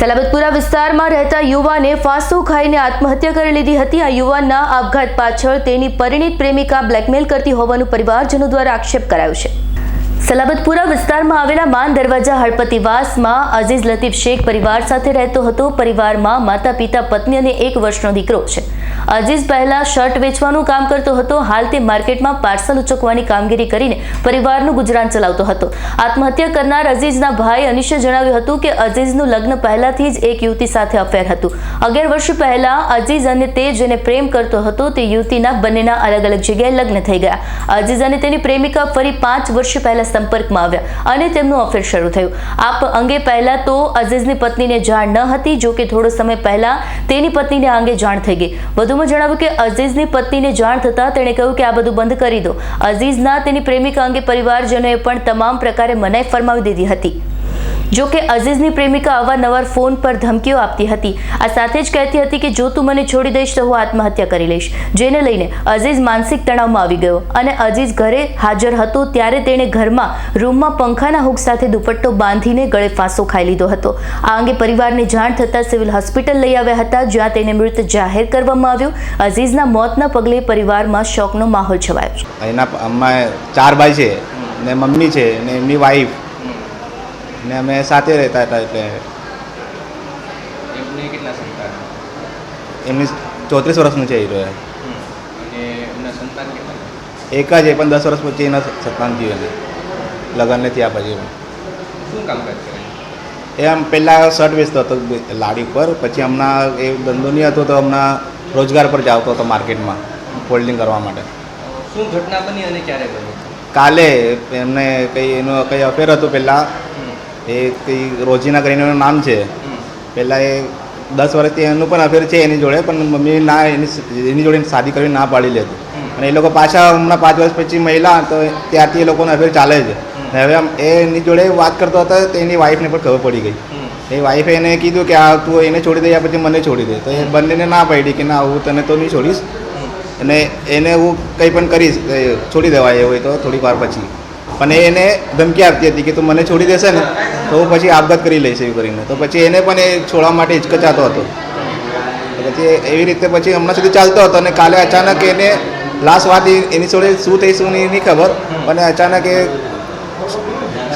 સલાબતપુરા વિસ્તારમાં રહેતા યુવાને ફાંસો ખાઈને આત્મહત્યા કરી લીધી હતી. આ યુવાનના આપઘાત પાછળ તેની પરિણીત પ્રેમિકા બ્લેકમેલ કરતી હોવાનું પરિવારજનો દ્વારા આક્ષેપ કરાયો છે. સલાબતપુરા વિસ્તારમાં આવેલા માન દરવાજા હળપતિવાસમાં અઝીઝ લતીફ શેખ પરિવાર સાથે રહેતો હતો. પરિવારમાં માતા પિતા પત્ની અને એક વર્ષનો દીકરો છે. અઝીઝ પહેલા શર્ટ વેચવાનું કામ કરતો હતો. હાલ તે માર્કેટમાં પાર્સલ ઉચકવાની કામગીરી કરીને પરિવારનું ગુજરાન ચલાવતો હતો. આત્મહત્યા કરનાર અઝીઝના ભાઈ અનિશે જણાવ્યું હતું કે અઝીઝનું લગ્ન પહેલાથી જ એક યુવતી સાથે અફેર હતું. અગિયાર વર્ષ પહેલા અઝીઝ અને તે જેને પ્રેમ કરતો હતો તે યુવતીના બંનેના અલગ અલગ જગ્યાએ લગ્ન થઈ ગયા. અઝીઝ અને તેની પ્રેમિકા ફરી પાંચ વર્ષ પહેલા સંપર્કમાં આવ્યા અને તેમનું અફેર શરૂ થયું. આપ અંગે પહેલા તો અઝીઝની પત્નીને જાણ ન હતી, જો કે થોડો સમય પહેલા તેની પત્નીને આ અંગે જાણ થઈ ગઈ. વધુમાં જણાવ્યું કે અઝીઝની પત્નીને જાણ થતાં તેણે કહ્યું કે આ બધું બંધ કરી દો. અઝીઝના તેની પ્રેમિકા અંગે પરિવારજનોએ પણ તમામ પ્રકારે મનાઈ ફરમાવી દીધી હતી. જો કે અઝીઝની પ્રેમિકા અવારનવાર ફોન પર ધમકીઓ આપતી હતી. આ સાથે જ કહેતી હતી કે, જો તું મને છોડી દઈશ, તો હું આત્મહત્યા કરી લઈશ. જેને લઈને અઝીઝ માનસિક તણાવમાં આવી ગયો અને અઝીઝ ઘરે હાજર હતો ત્યારે તેણે ઘરમાં રૂમમાં પંખાના હુક સાથે દુપટ્ટો બાંધીને ગળે ફાંસો ખાઈ લીધો હતો. આ અંગે પરિવારને જાણ થતાં સિવિલ હોસ્પિટલ લઈ આવ્યા હતા, જ્યાં તેને મૃત જાહેર કરવામાં આવ્યું. અઝીઝના મોતના પગલે પરિવારમાં શોકનો માહોલ છવાયો એના અમ્મા ચાર ભાઈ છે ને મમ્મી છે ને એમની વાઈફ ને અમે સાથે રહેતા હતા એટલે એમને કેટલા સંતાન? એમની ચોત્રીસ વર્ષનું છે હીરો એક જ એ પણ દસ વર્ષ પછી એના સંતાન થયું એને. લગ્નને થયા પછી શું કામકાજ કરે? એ આમ પહેલાં શર્ટ વેચતો હતો લાડી પર પછી હમણાં એ ધંધો નહીં હતો તો હમણાં રોજગાર પર જાવતો હતો માર્કેટમાં ફોલ્ડિંગ કરવા માટે. શું ઘટના બની અને ક્યારે બની? કાલે એમને કંઈ એનું કંઈ અફેર હતું પહેલાં. એ કંઈ રોજીના કરીને એનું નામ છે. પહેલાં એ દસ વર્ષથી એનું પણ અફેર છે એની જોડે પણ મમ્મી ના એની એની જોડે શાદી કરવી ના પાડી લેતી. અને એ લોકો પાછા હમણાં પાંચ વર્ષ પછી મહિલા તો ત્યારથી એ લોકોનો અફેર ચાલે છે. હવે એ એની જોડે વાત કરતો હતો તો એની વાઈફને પણ ખબર પડી ગઈ. એ વાઈફે એને કીધું કે આ તું એને છોડી દે યા પછી મને છોડી દે. તો એ બંનેને ના પાડી કે ના હું તને તો નહીં છોડીશ. અને એને હું કંઈ પણ કરીશ છોડી દેવાય એવું હોય તો થોડીક વાર પછી. પણ એને ધમકી આપતી હતી કે તું મને છોડી દેશે ને તો હું પછી આપઘાત કરી લઈશ એવું કરીને. તો પછી એને પણ એ છોડવા માટે હિચકચાતો હતો. પછી એવી રીતે પછી હમણાં સુધી ચાલતો હતો અને કાલે અચાનક એને લાસ્ટ વાત એની જોડે શું થઈ શું નહીં ખબર એ અચાનક એ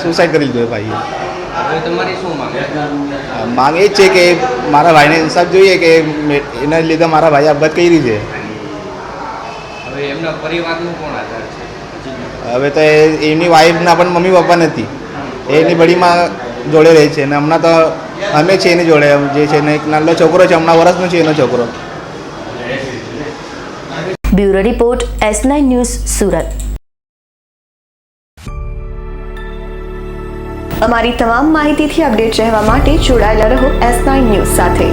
સુસાઇડ કરી લીધું એ ભાઈએ. માંગ? એ જ છે કે મારા ભાઈને ઇન્સાફ જોઈએ કે એના લીધે મારા ભાઈએ આપઘાત કરી છે. હવે એમના પરિવારનું કોણ આધાર છે? હવે તો એની વાઈફના પણ મમ્મી પપ્પા નથી. એની બડીમાં જોડે રહે છે અને હમણાં તો અમે છે એની જોડે, જે છે ને એક નાનો છોકરો છે, હમણાં વર્ષનો છે એનો છોકરો. Bureau report, S nine news, Surat. અમારી તમામ માહિતીથી અપડેટ રહેવા માટે જોડાયેલા રહો એસ નાઇન ન્યૂઝ સાથે.